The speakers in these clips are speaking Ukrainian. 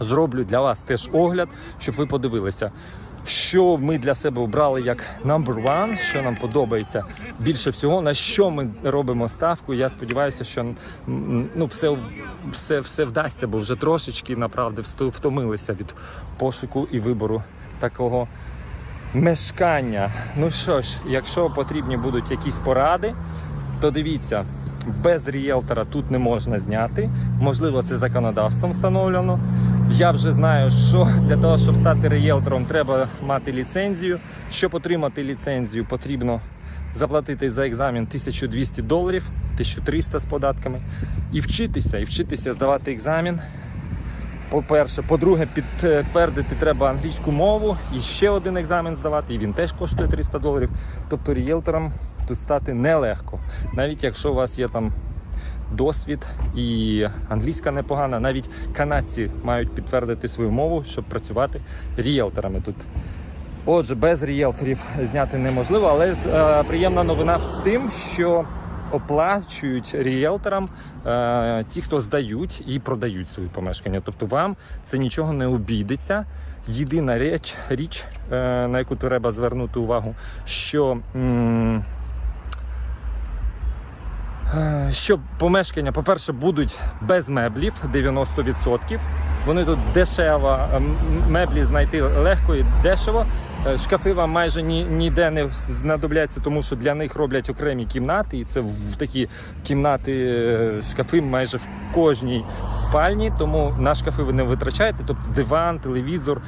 зроблю для вас теж огляд, щоб ви подивилися. Що ми для себе обрали як number one, що нам подобається більше всього, на що ми робимо ставку. Я сподіваюся, що ну, все, все, все вдасться, бо вже трошечки направді втомилися від пошуку і вибору такого мешкання. Ну що ж, якщо потрібні будуть якісь поради, то дивіться, без ріелтора тут не можна зняти. Можливо, це законодавством встановлено. Я вже знаю, що для того, щоб стати ріелтором, треба мати ліцензію. Щоб отримати ліцензію, потрібно заплатити за екзамен 1200 доларів, 1300 з податками, і вчитися, і вчитися здавати екзамен. По-перше, по-друге, підтвердити треба англійську мову і ще один екзамен здавати, і він теж коштує 300 доларів. Тобто рієлтором тут стати нелегко. Навіть якщо у вас є там досвід і англійська непогана, навіть канадці мають підтвердити свою мову, щоб працювати рієлторами тут. Отже, без рієлторів зняти неможливо, але ж е, приємна новина в тим, що оплачують ріелторам е, ті, хто здають і продають свої помешкання. Тобто вам це нічого не обійдеться. Єдина річ, річ е, на яку треба звернути увагу, що. м, Що помешкання, по-перше, будуть без меблів 90%. Вони тут дешево, е, меблі знайти легко і дешево. Е, Шкафи вам майже ні, ніде не знадобляться, тому що для них роблять окремі кімнати, і це в такі кімнати, е, шкафи майже в кожній спальні. Тому на шкафи ви не витрачаєте, тобто диван, телевізор.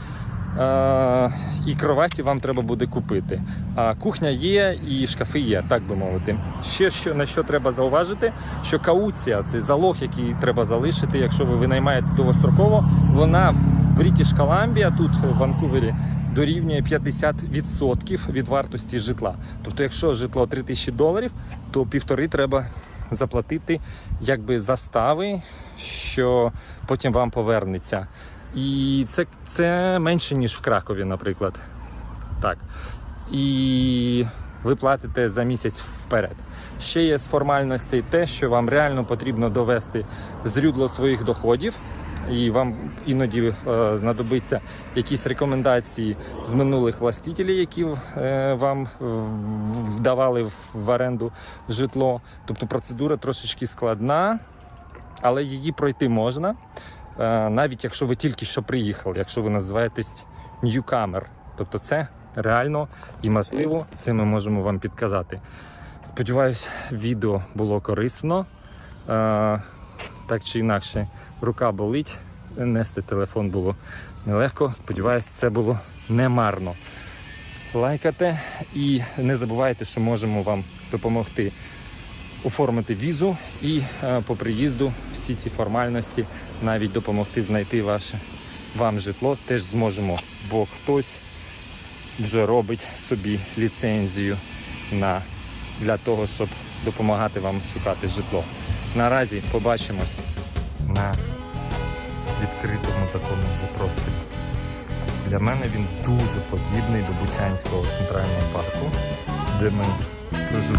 Е, і кроваті вам треба буде купити. А кухня є і шкафи є, так би мовити. Ще що на що треба зауважити, що кауція, цей залог, який треба залишити, якщо ви винаймаєте довгостроково, вона в British Columbia, тут в Ванкувері, дорівнює 50% від вартості житла. Тобто, якщо житло 3000 доларів, то півтори треба заплатити якби застави, що потім вам повернеться. І це, це менше, ніж в Кракові, наприклад. Так. І ви платите за місяць вперед. Ще є з формальностей те, що вам реально потрібно довести зрюдло своїх доходів, і вам іноді е, знадобиться якісь рекомендації з минулих властителів, які е, вам е, вдавали в, в оренду житло. Тобто процедура трошечки складна, але її пройти можна. Е, навіть якщо ви тільки що приїхали, якщо ви називаєтесь newcomer. Тобто це реально і можливо, це ми можемо вам підказати. Сподіваюсь, відео було корисно. Е, Так чи інакше, рука болить, нести телефон було нелегко. Сподіваюсь, це було не марно. Лайкайте і не забувайте, що можемо вам допомогти оформити візу і е, по приїзду всі ці формальності навіть допомогти знайти ваше вам житло теж зможемо, бо хтось вже робить собі ліцензію на, для того, щоб допомагати вам шукати житло. Наразі побачимось на відкритому такому вже просторі. Для мене він дуже подібний до Бучанського центрального парку, де ми проживаємо.